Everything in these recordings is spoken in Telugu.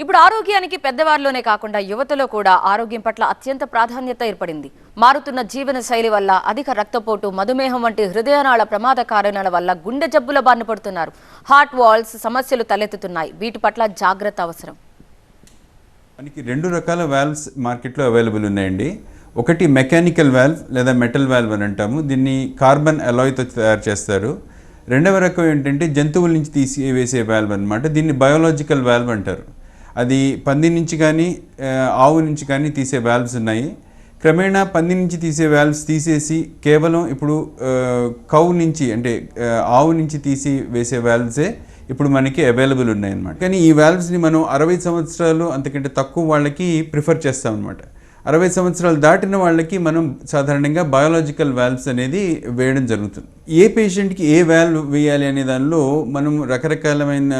ఇప్పుడు ఆరోగ్యానికి పెద్దవారిలోనే కాకుండా యువతలో కూడా ఆరోగ్యం పట్ల అత్యంత ప్రాధాన్యత ఏర్పడింది. మారుతున్న జీవన శైలి వల్ల అధిక రక్తపోటు మధుమేహం వంటి హృదయనాళ ప్రమాద కారణాల వల్ల గుండె జబ్బుల బారిన పడుతున్నారు. హార్ట్ వాల్స్ సమస్యలు తలెత్తుతున్నాయి. వీటి పట్ల జాగ్రత్త అవసరం. మనకి రెండు రకాల వాల్వ్స్ మార్కెట్లో అవైలబుల్ ఉన్నాయండి. ఒకటి మెకానికల్ వాల్వ్ లేదా మెటల్ వాల్వ్ అని అంటాము. దీన్ని కార్బన్ అలాయ్తో తయారు చేస్తారు. రెండవ రకం ఏంటంటే జంతువుల నుంచి తీసి వేసే వాల్వ్ అనమాట దీన్ని బయోలాజికల్ వాల్వ్ అంటారు. అది పంది నుంచి కానీ ఆవు నుంచి కానీ తీసే వాల్వ్స్ ఉన్నాయి. క్రమేణా పంది నుంచి తీసే వాల్వ్స్ తీసేసి కేవలం ఇప్పుడు కౌ నుంచి అంటే ఆవు నుంచి తీసి వేసే వాల్వ్సే ఇప్పుడు మనకి అవైలబుల్ ఉన్నాయి అనమాట కానీ ఈ వాల్వ్స్ని మనం అరవై సంవత్సరాలు అంతకంటే తక్కువ వాళ్ళకి ప్రిఫర్ చేస్తాం అనమాట అరవై సంవత్సరాలు దాటిన వాళ్ళకి మనం సాధారణంగా బయోలాజికల్ వాల్వ్స్ అనేది వేయడం జరుగుతుంది. ఏ పేషెంట్కి ఏ వాల్వ్ వేయాలి అనే దానిలో మనం రకరకాలమైన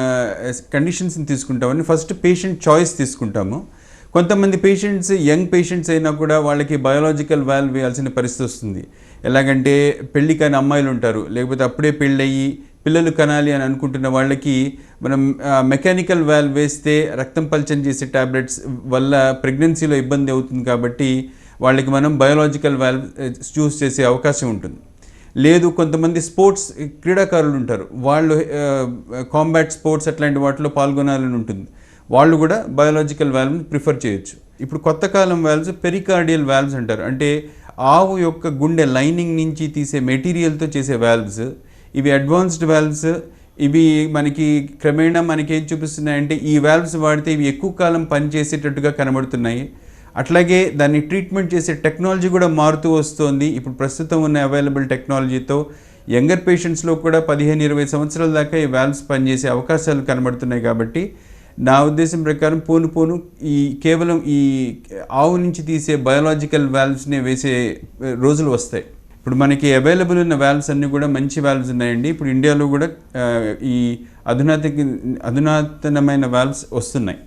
కండిషన్స్ని తీసుకుంటామని ఫస్ట్ పేషెంట్ చాయిస్ తీసుకుంటాము. కొంతమంది పేషెంట్స్ యంగ్ పేషెంట్స్ అయినా కూడా వాళ్ళకి బయోలాజికల్ వాల్వ్ వేయాల్సిన పరిస్థితి వస్తుంది. ఎలాగంటే పెళ్ళి కాని అమ్మాయిలు ఉంటారు. లేకపోతే అప్పుడే పెళ్ళయ్యి పిల్లలు కనాలి అని అనుకుంటున్న వాళ్ళకి మనం మెకానికల్ వాల్వ్ వేస్తే రక్తం పల్చన్ చేసే టాబ్లెట్స్ వల్ల ప్రెగ్నెన్సీలో ఇబ్బంది అవుతుంది కాబట్టి వాళ్ళకి మనం బయోలాజికల్ వాల్వ్ చూస్ చేసే అవకాశం ఉంటుంది. లేదు కొంతమంది స్పోర్ట్స్ క్రీడాకారులు ఉంటారు. వాళ్ళు కాంబాట్ స్పోర్ట్స్ అట్లాంటి వాటిలో పాల్గొనాలని ఉంటుంది. వాళ్ళు కూడా బయోలాజికల్ వాల్వ్ని ప్రిఫర్ చేయొచ్చు. ఇప్పుడు కొత్త కాలం వాల్వ్స్ పెరికార్డియల్ వాల్వ్స్ అంటారు. అంటే ఆవు యొక్క గుండె లైనింగ్ నుంచి తీసే మెటీరియల్తో చేసే వాల్వ్స్ ఇవి అడ్వాన్స్డ్ వాల్వ్స్. ఇవి మనకి క్రమేణా మనకి ఏం చూపిస్తున్నాయంటే ఈ వాల్వ్స్ వాడితే ఇవి ఎక్కువ కాలం పనిచేసేటట్టుగా కనబడుతున్నాయి. అట్లాగే దాన్ని ట్రీట్మెంట్ చేసే టెక్నాలజీ కూడా మారుతూ వస్తుంది. ఇప్పుడు ప్రస్తుతం ఉన్న అవైలబుల్ టెక్నాలజీతో యంగర్ పేషెంట్స్లో కూడా పదిహేను ఇరవై సంవత్సరాల దాకా ఈ వాల్వ్స్ పనిచేసే అవకాశాలు కనబడుతున్నాయి కాబట్టి నా ఉద్దేశం ప్రకారం పోను పోను ఈ కేవలం ఈ ఆవు నుంచి తీసే బయోలాజికల్ వాల్వ్స్నే వేసే రోజులు వస్తాయి. ఇప్పుడు మనకి అవైలబుల్ ఉన్న వాల్వ్స్ అన్నీ కూడా మంచి వాల్వ్స్ ఉన్నాయండి. ఇప్పుడు ఇండియాలో కూడా ఈ అధునాత అధునాతనమైన వాల్వ్స్ వస్తున్నాయి.